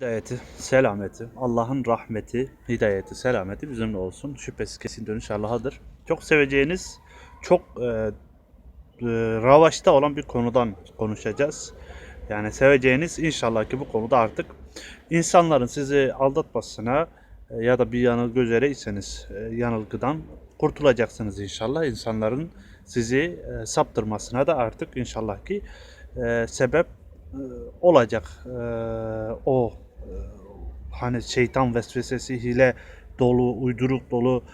Hidayeti, selameti, Allah'ın rahmeti, hidayeti, selameti bizimle olsun. Şüphesiz kesin dönüş Allah'adır. Çok seveceğiniz, çok e, e, ravaşta olan bir konudan konuşacağız. Yani seveceğiniz inşallah ki bu konuda artık insanların sizi aldatmasına e, ya da bir yanılgı üzereyseniz e, yanılgıdan kurtulacaksınız inşallah. İnsanların sizi e, saptırmasına da artık inşallah ki e, sebep e, olacak e, o hani şeytan vesvesesi hile dolu uyduruk dolu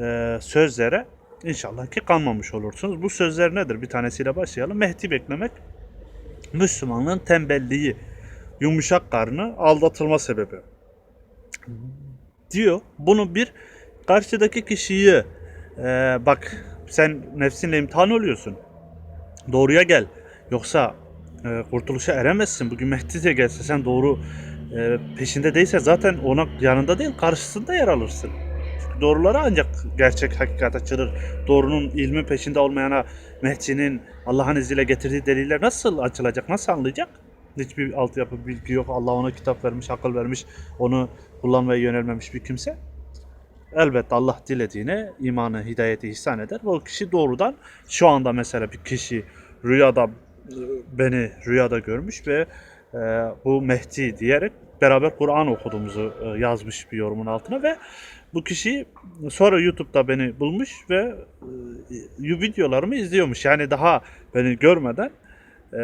e, sözlere inşallah ki kanmamış olursunuz. Bu sözler nedir? Bir tanesiyle başlayalım. Mehdi beklemek Müslümanlığın tembelliği, yumuşak karnı, aldatılma sebebi. Diyor. Bunu bir karşıdaki kişiyi e, bak sen nefsinle imtihan oluyorsun. Doğruya gel. Yoksa e, kurtuluşa eremezsin. Bugün Mehdi de gelse sen doğru e, peşinde değilse zaten ona yanında değil karşısında yer alırsın. Çünkü doğrulara ancak gerçek hakikat açılır. Doğrunun ilmi peşinde olmayana Mehdi'nin Allah'ın izniyle getirdiği deliller nasıl açılacak, nasıl anlayacak? Hiçbir altyapı bilgi yok. Allah ona kitap vermiş, akıl vermiş, onu kullanmaya yönelmemiş bir kimse. Elbette Allah dilediğine imanı, hidayeti ihsan eder. O kişi doğrudan şu anda mesela bir kişi rüyada e, beni rüyada görmüş ve bu Mehdi diyerek beraber Kur'an okuduğumuzu e, yazmış bir yorumun altına ve bu kişi sonra YouTube'da beni bulmuş ve e, videolarımı izliyormuş. Yani daha beni görmeden e,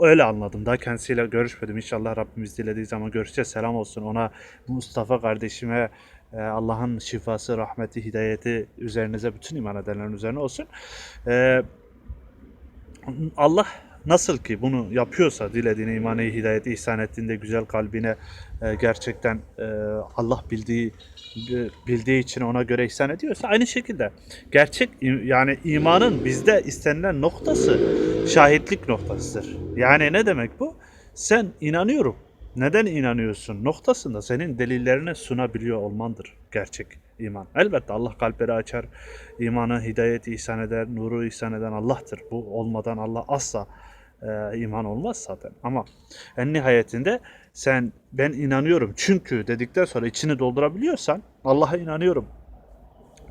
öyle anladım. Daha kendisiyle görüşmedim. İnşallah Rabbimiz dilediği zaman görüşeceğiz. Selam olsun ona Mustafa kardeşime Allah'ın şifası, rahmeti, hidayeti üzerinize bütün iman edenlerin üzerine olsun. Allah nasıl ki bunu yapıyorsa dilediğine imanı hidayeti ihsan ettiğinde güzel kalbine e, gerçekten e, Allah bildiği bildiği için ona göre ihsan ediyorsa aynı şekilde gerçek yani imanın bizde istenilen noktası şahitlik noktasıdır. Yani ne demek bu? Sen inanıyorum. Neden inanıyorsun? Noktasında senin delillerini sunabiliyor olmandır gerçek iman. Elbette Allah kalpleri açar, imanı, hidayeti ihsan eder, nuru ihsan eden Allah'tır. Bu olmadan Allah asla e, iman olmaz zaten. Ama en nihayetinde sen ben inanıyorum çünkü dedikten sonra içini doldurabiliyorsan Allah'a inanıyorum.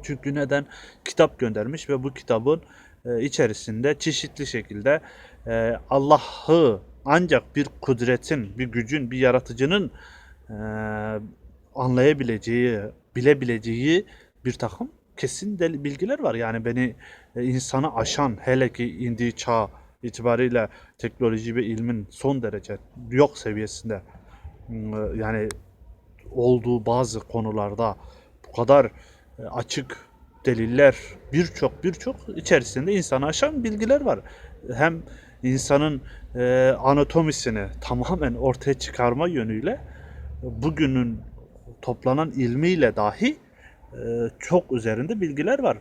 Çünkü neden? Kitap göndermiş ve bu kitabın e, içerisinde çeşitli şekilde e, Allah'ı ancak bir kudretin, bir gücün, bir yaratıcının e, anlayabileceği, bilebileceği bir takım kesin bilgiler var. Yani beni e, insanı aşan, hele ki indiği çağ itibariyle teknoloji ve ilmin son derece yok seviyesinde m, yani olduğu bazı konularda bu kadar e, açık deliller birçok birçok içerisinde insanı aşan bilgiler var. Hem insanın e, anatomisini tamamen ortaya çıkarma yönüyle bugünün toplanan ilmiyle dahi çok üzerinde bilgiler var.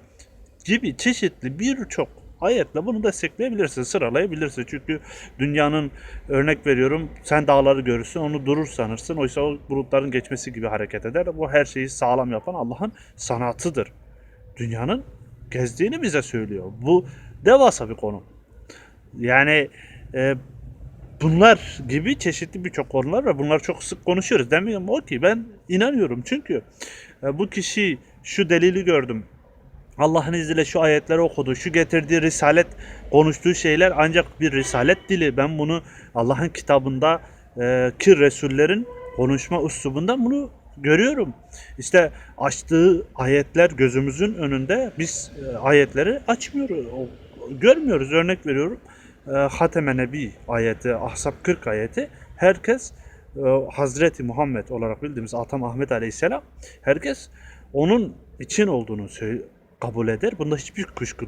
Gibi çeşitli birçok ayetle bunu destekleyebilirsin, sıralayabilirsin. Çünkü dünyanın örnek veriyorum sen dağları görürsün onu durur sanırsın. Oysa o bulutların geçmesi gibi hareket eder. Bu her şeyi sağlam yapan Allah'ın sanatıdır. Dünyanın gezdiğini bize söylüyor. Bu devasa bir konu. Yani e, bunlar gibi çeşitli birçok konular var. Bunlar çok sık konuşuyoruz. Demiyorum o ki ben inanıyorum. Çünkü e, bu kişi şu delili gördüm. Allah'ın izniyle şu ayetleri okudu. Şu getirdiği risalet konuştuğu şeyler ancak bir risalet dili. Ben bunu Allah'ın kitabında e, ki Resullerin konuşma üslubunda bunu görüyorum. İşte açtığı ayetler gözümüzün önünde biz e, ayetleri açmıyoruz. Görmüyoruz. Örnek veriyorum. E, Hateme Nebi ayeti, Ahzab 40 ayeti herkes Hazreti Muhammed olarak bildiğimiz Atam Ahmet Aleyhisselam herkes onun için olduğunu söyle, kabul eder. Bunda hiçbir kuşku